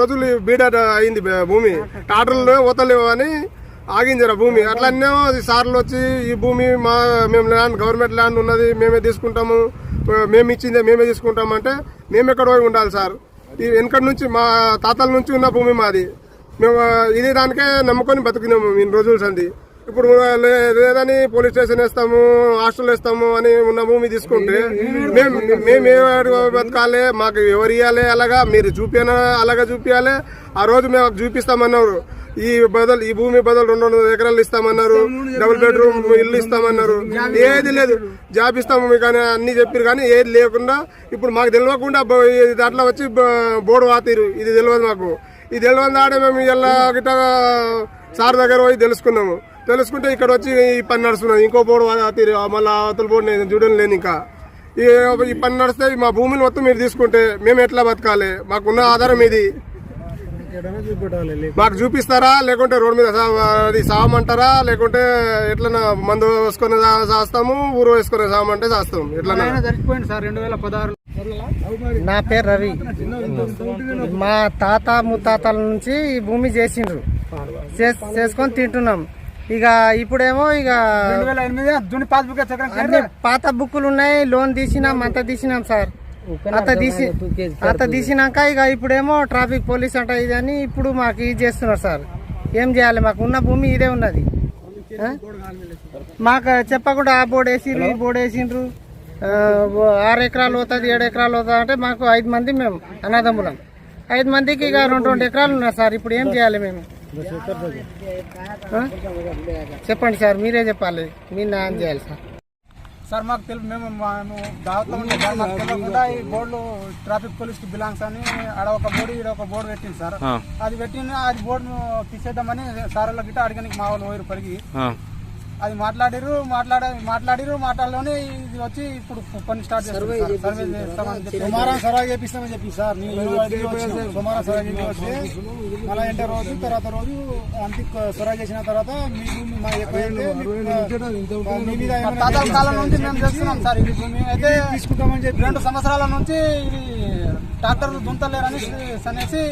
రోజులు బీడ అయింది భూమి. టాటర్లు ఓతలేవు అని ఆగించారు భూమి. అట్లనే అది సార్లు వచ్చి ఈ భూమి మా మేము ల్యాండ్ గవర్నమెంట్ ల్యాండ్ ఉన్నది మేమే తీసుకుంటాము మేము ఇచ్చిందే మేమే తీసుకుంటాము అంటే మేము ఎక్కడ పోయి ఉండాలి సార్? ఈ వెనకటి నుంచి మా తాతల నుంచి ఉన్న భూమి మాది. మేము ఇది దానికే నమ్ముకొని బతుకున్నాము ఇన్ని రోజులు సంది. ఇప్పుడు లే- లేదని పోలీస్ స్టేషన్ వేస్తాము హాస్టల్ వేస్తాము అని ఉన్న భూమి తీసుకుంటే మేము మేము బతకాలి మాకు ఎవరు ఇవ్వాలి అలాగా మీరు చూపిన అలాగా చూపించాలి ఆ రోజు మేము చూపిస్తామన్నారు. ఈ బదులు ఈ భూమి బదులు రెండు వందల ఎకరాలు ఇస్తామన్నారు డబుల్ బెడ్రూమ్ ఇల్లు ఇస్తామన్నారు. ఏది లేదు జాబ్ ఇస్తాము మీకు అని అన్ని చెప్పారు కానీ ఏది లేకుండా ఇప్పుడు మాకు తెలియకుండా దాంట్లో వచ్చి బోర్డు వాతిరు ఇది తెలియదు మాకు. ఇది తెలియదు ఆడే మేము ఇలా గిట్ట సార్ దగ్గర పోయి తెలుసుకున్నాము. తెలుసుకుంటే ఇక్కడ వచ్చి ఈ పని నడుస్తున్నది ఇంకో బోర్డు మళ్ళీ అవతల బోర్డు నేను చూడడం లేని ఇంకా. ఈ ఈ పని నడిస్తే మా భూమిని మొత్తం మీరు తీసుకుంటే మేము ఎట్లా బతకాలి? మాకున్న ఆధారం ఇది మాకు చూపిస్తారా? లేకుంటే రోడ్డు మీద సా- అది సామంటారా లేకుంటే ఎట్లన్నా మందు వేసుకొని సాస్తాము? ఊరు వేసుకొని సామంటే సాస్తాం. రెండు వేల పదహారు నా పేరు రవి. మా తాత ముత్తాతల నుంచి ఈ భూమి చేసిండ్రు. చేస్- చేసుకొని తింటున్నాం. ఇక ఇప్పుడేమో ఇక పాత బుక్కులు ఉన్నాయి లోన్ తీసినాం అంత తీసినాం సార్. అంత తీసి అంత తీసినాక ఇక ఇప్పుడేమో ట్రాఫిక్ పోలీస్ అంట ఇది అని ఇప్పుడు మాకు ఇది చేస్తున్నారు సార్. ఏం చేయాలి? మాకు ఉన్న భూమి ఇదే ఉన్నది? మాకు చెప్పకుండా ఆ బోర్డు వేసిండ్రు ఈ బోర్డు వేసిండ్రు. ఆ, ఆరు ఎకరాలు అవుతుంది ఏడు ఎకరాలు అవుతుంది అంటే మాకు ఐదు మంది మేము అన్నదమ్ములం. ఐదు మందికి ఇక రెండు రెండు ఎకరాలు ఉన్నాయి సార్. ఇప్పుడు ఏం చేయాలి మేము? చెప్పండి సార్ మీరే చెప్పాలి. మీరు న్యాయం చేయాలి సార్. సార్ మాకు తెలుసు మేము మేము దావత్లో సార్ మాకు తెలియకుండా ఈ బోర్డులు ట్రాఫిక్ పోలీస్కి బిలాంగ్స్ అని ఆడ ఒక బోర్డు ఈడ ఒక బోర్డు పెట్టింది సార్. అది పెట్టిన అది బోర్డును తీసేద్దామని సార్ గిట్ట అడగనికి మా వాళ్ళు పోయారు పరిగి అది మాట్లాడిరు మాట్లాడ మాట్లాడిరు మాట్లాడలోనే ఇది వచ్చి ఇప్పుడు పని స్టార్ట్. సర్వే సోమవారం సర్వే చేపిస్తామని చెప్పి సార్. సోమవారం సర్వే చేపి వస్తే మళ్ళీ ఎంటే రోజు తర్వాత రోజు అంతే సర్వే చేసిన తర్వాత మీకు, మీ కాలం నుంచి మేము చేస్తున్నాం సార్. ఇది భూమి అయితే తీసుకుంటామని చెప్పి రెండు సంవత్సరాల నుంచి ఇది ట్రాక్టర్లు దుంతలేరని అనేసి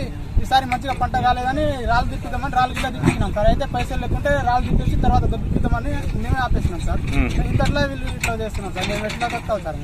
ఈసారి మంచిగా పంట కాలేదని రాళ్ళు తిప్పుదామని రాళ్ళు గిట్ల తిప్పించినాం సార్ అయితే పైసలు లేకుంటే రాళ్ళు తిప్పేసి తర్వాత గబ్బిద్దామని మేమే ఆపేసినాం సార్. ఇంతట్లో వీళ్ళు ఇట్లా చేస్తున్నాం సార్. మేము ఎట్లా కట్టాలి సార్